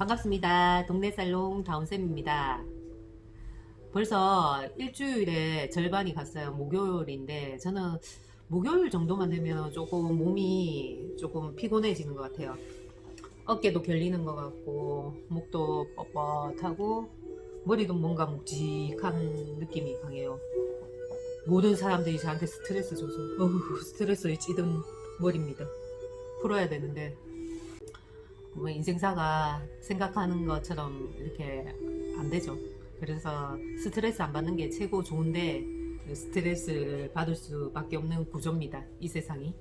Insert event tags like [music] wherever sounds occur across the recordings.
반갑습니다. 동네 살롱 다운쌤입니다. 벌써 일주일에 절반이 갔어요. 목요일인데 저는 목요일 정도만 되면 조금 몸이 조금 피곤해지는 것 같아요. 어깨도 결리는 것 같고 목도 뻣뻣하고 머리도 뭔가 묵직한 느낌이 강해요. 모든 사람들이 저한테 스트레스 줘서 어후, 스트레스에 찌든 머리입니다. 풀어야 되는데 뭐 인생사가 생각하는 것처럼 이렇게 안 되죠. 그래서 스트레스 안 받는 게 최고 좋은데 스트레스를 받을 수밖에 없는 구조입니다. 이 세상이.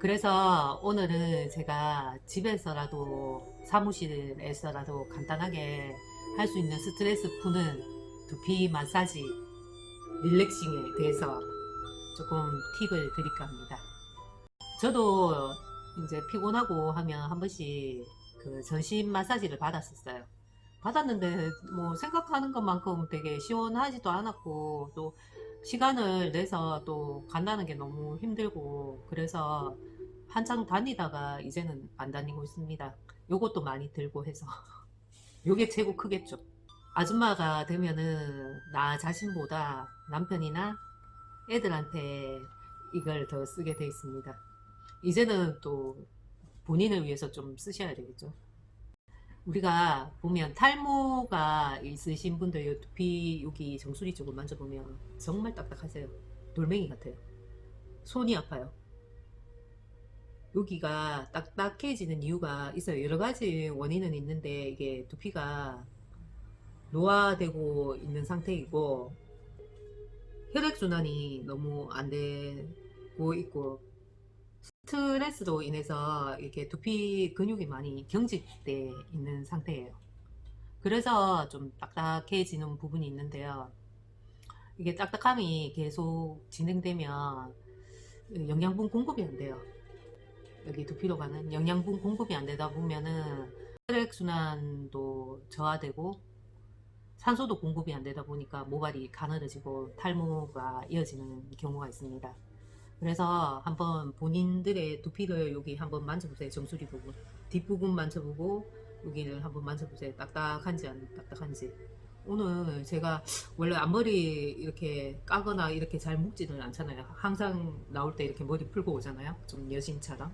그래서 오늘은 제가 집에서라도 사무실에서라도 간단하게 할 수 있는 스트레스 푸는 두피 마사지 릴렉싱에 대해서 조금 팁을 드릴까 합니다. 저도 이제 피곤하고 하면 한 번씩 그 전신 마사지를 받았었어요. 받았는데 뭐 생각하는 것만큼 되게 시원하지도 않았고 또 시간을 내서 또 간다는 게 너무 힘들고 그래서 한창 다니다가 이제는 안 다니고 있습니다. 요것도 많이 들고 해서 [laughs] 요게 최고 크겠죠. 아줌마가 되면은 나 자신보다 남편이나 애들한테 이걸 더 쓰게 돼 있습니다. 이제는 또 본인을 위해서 좀 쓰셔야 되겠죠. 우리가 보면 탈모가 있으신 분들 요 두피 여기 정수리 쪽을 만져보면 정말 딱딱하세요. 돌멩이 같아요. 손이 아파요. 여기가 딱딱해지는 이유가 있어요. 여러 가지 원인은 있는데 이게 두피가 노화되고 있는 상태이고 혈액순환이 너무 안 되고 있고 스트레스로 인해서 이렇게 두피 근육이 많이 경직돼 있는 상태예요. 그래서 좀 딱딱해지는 부분이 있는데요. 이게 딱딱함이 계속 진행되면 영양분 공급이 안 돼요. 여기 두피로 가는 영양분 공급이 안 되다 보면은 혈액순환도 저하되고 산소도 공급이 안 되다 보니까 모발이 가늘어지고 탈모가 이어지는 경우가 있습니다. 그래서 한번 본인들의 두피를 여기 한번 만져보세요. 정수리 부분. 뒷부분 만져보고 여기를 한번 만져보세요. 딱딱한지 안 딱딱한지. 오늘 제가 원래 앞머리 이렇게 까거나 이렇게 잘 묶지는 않잖아요. 항상 나올 때 이렇게 머리 풀고 오잖아요. 좀 여신처럼.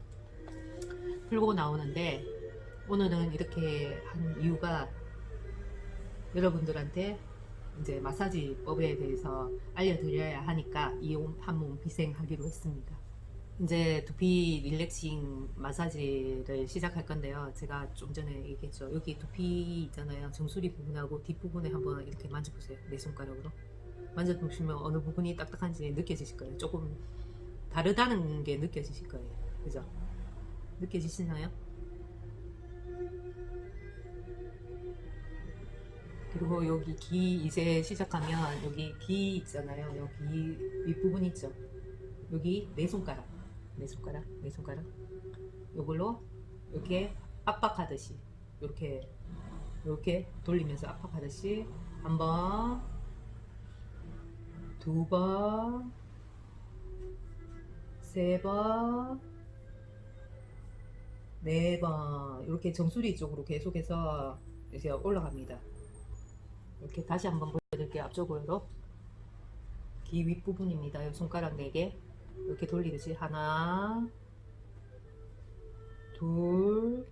풀고 나오는데 오늘은 이렇게 한 이유가 여러분들한테 이제 마사지법에 대해서 알려드려야 하니까 이 한몸 희생하기로 했습니다. 이제 두피 릴렉싱 마사지를 시작할 건데요. 제가 좀 전에 얘기했죠. 여기 두피 있잖아요. 정수리 부분하고 뒷부분에 한번 이렇게 만져보세요. 내 손가락으로. 만져보시면 어느 부분이 딱딱한지 느껴지실 거예요. 조금 다르다는 게 느껴지실 거예요. 그죠? 느껴지시나요? 그리고 여기 귀 이제 시작하면 여기 귀 있잖아요. 여기 윗부분 있죠. 여기 네 손가락, 네 손가락, 네 손가락. 요걸로 이렇게 압박하듯이 이렇게 이렇게 돌리면서 압박하듯이 한 번, 두 번, 세 번, 네 번 이렇게 정수리 쪽으로 계속해서 이제 올라갑니다. 이렇게 다시 한번 보여드릴게요. 앞쪽으로 귀 윗부분입니다. 이 손가락 4개 이렇게 돌리듯이 하나 둘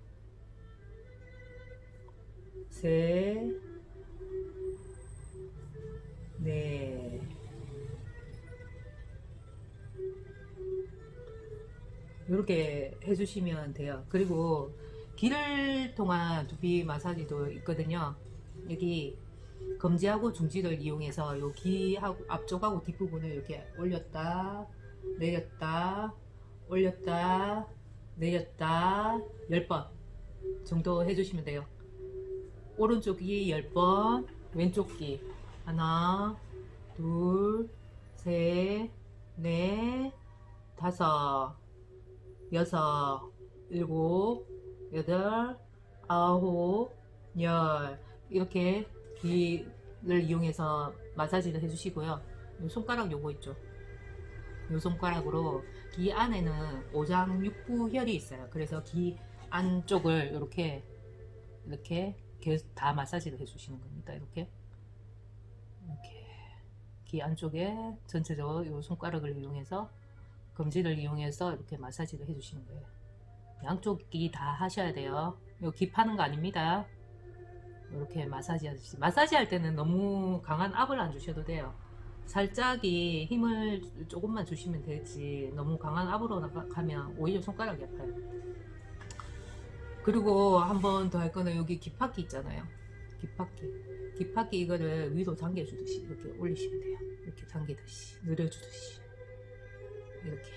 셋, 넷. 이렇게 해주시면 돼요. 그리고 귀를 통한 두피 마사지도 있거든요. 여기 검지하고 중지를 이용해서 요 귀하고 앞쪽하고 뒷부분을 이렇게 올렸다 내렸다 올렸다 내렸다. 10번 정도 해주시면 돼요. 오른쪽 귀 10번 왼쪽 귀 하나 둘셋넷 다섯 여섯 일곱 여덟 아홉 열. 이렇게 귀를 이용해서 마사지를 해주시고요. 요 손가락 요거 있죠. 요 손가락으로 귀 안에는 오장 육부혈이 있어요. 그래서 귀 안쪽을 이렇게 이렇게 계속 다 마사지를 해주시는 겁니다. 이렇게 이렇게 귀 안쪽에 전체적으로 이 손가락을 이용해서 검지를 이용해서 이렇게 마사지를 해주시는 거예요. 양쪽 귀 다 하셔야 돼요. 귀 파는 거 아닙니다. 이렇게 마사지 하듯이 마사지 할 때는 너무 강한 압을 안 주셔도 돼요. 살짝이 힘을 조금만 주시면 되지 너무 강한 압으로 나가면 오히려 손가락이 아파요. 그리고 한 번 더 할 거는 여기 귓바퀴 있잖아요. 귓바퀴. 귓바퀴 이거를 위로 당겨주듯이 이렇게 올리시면 돼요. 이렇게 당기듯이 늘려주듯이 이렇게.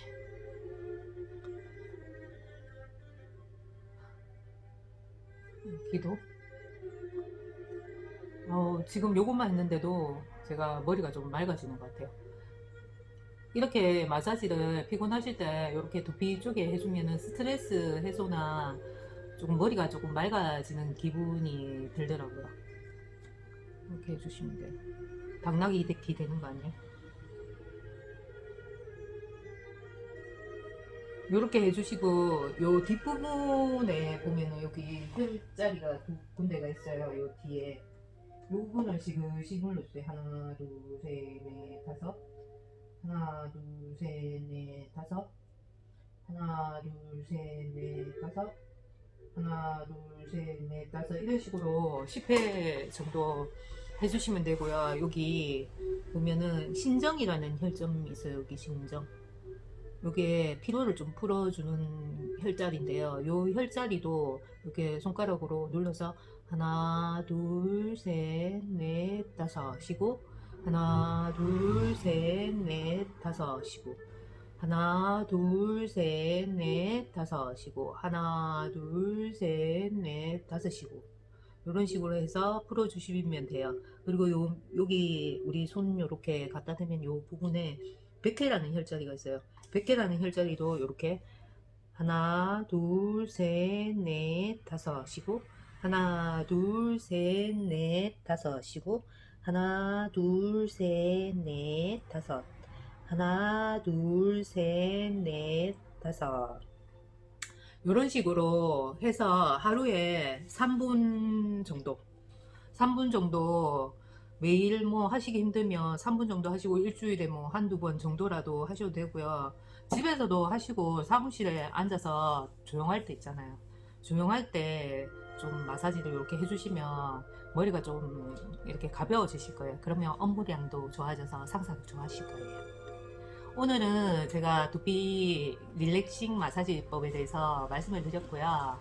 귀도. 어, 지금 요것만 했는데도 제가 머리가 좀 맑아지는 것 같아요. 이렇게 마사지를 피곤하실 때 이렇게 두피 쪽에 해주면은 스트레스 해소나 조금 머리가 조금 맑아지는 기분이 들더라고요. 이렇게 해주시면 돼요. 당나귀 기 되는 거 아니에요? 이렇게 해주시고 요 뒷부분에 보면은 여기 혈자리가 두 군데가 있어요. 요 뒤에 요 부분을 지금 시물러주세요. 하나, 둘, 셋, 넷, 다섯. 하나, 둘, 셋, 넷, 다섯. 하나, 둘, 셋, 넷, 다섯. 하나, 둘, 셋, 넷, 다섯. 이런 식으로 10회 정도 해주시면 되고요. 여기 보면은 신정이라는 혈점이 있어요. 여기 신정. 요게 피로를 좀 풀어주는 혈자리인데요. 요 혈자리도 이렇게 손가락으로 눌러서 하나, 둘, 셋, 넷, 다섯 쉬고 하나, 둘, 셋, 넷, 다섯 쉬고 하나, 둘, 셋, 넷, 다섯 쉬고 하나, 둘, 셋, 넷, 다섯 쉬고 이런 식으로 해서 풀어 주시면 돼요. 그리고 요, 여기 우리 손 요렇게 갖다 대면 요 부분에 백회라는 혈자리가 있어요. 백회라는 혈자리도 이렇게 하나, 둘, 셋, 넷, 다섯 쉬고 하나, 둘, 셋, 넷, 다섯 쉬고 하나, 둘, 셋, 넷, 다섯. 하나, 둘, 셋, 넷, 다섯. 이런 식으로 해서 하루에 3분 정도 3분 정도 매일 뭐 하시기 힘들면 3분 정도 하시고 일주일에 뭐 한두 번 정도라도 하셔도 되고요. 집에서도 하시고 사무실에 앉아서 조용할 때 있잖아요. 조용할 때 좀 마사지를 이렇게 해주시면 머리가 좀 이렇게 가벼워지실 거예요. 그러면 업무량도 좋아져서 상사도 좋아하실 거예요. 오늘은 제가 두피 릴렉싱 마사지법에 대해서 말씀을 드렸고요.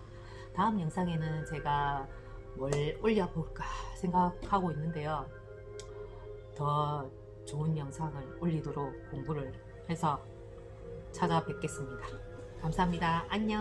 다음 영상에는 제가 뭘 올려볼까 생각하고 있는데요. 더 좋은 영상을 올리도록 공부를 해서 찾아뵙겠습니다. 감사합니다. 안녕.